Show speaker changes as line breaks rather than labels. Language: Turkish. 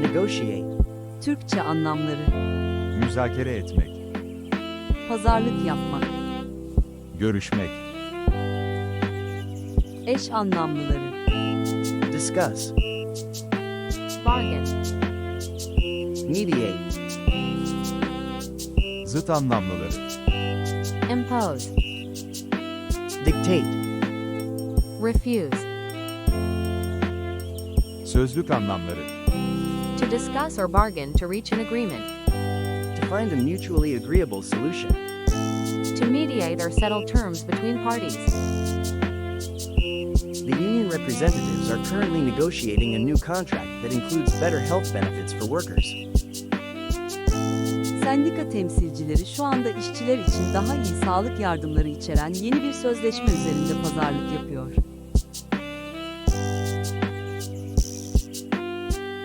Negotiate.
Türkçe anlamları,
müzakere etmek,
pazarlık yapmak,
görüşmek,
eş anlamlıları,
Discuss.
bargain,
Mediate.
zıt anlamlıları,
impose,
Dictate.
refuse,
sözlük anlamları,
to discuss or bargain to reach an agreement,
To find a mutually agreeable solution.
to mediate or settle terms between parties,
The union representatives are currently negotiating a new contract that includes better health benefits for workers.
sendika temsilcileri şu anda işçiler için daha iyi sağlık yardımları içeren yeni bir sözleşme üzerinde pazarlık yapıyor.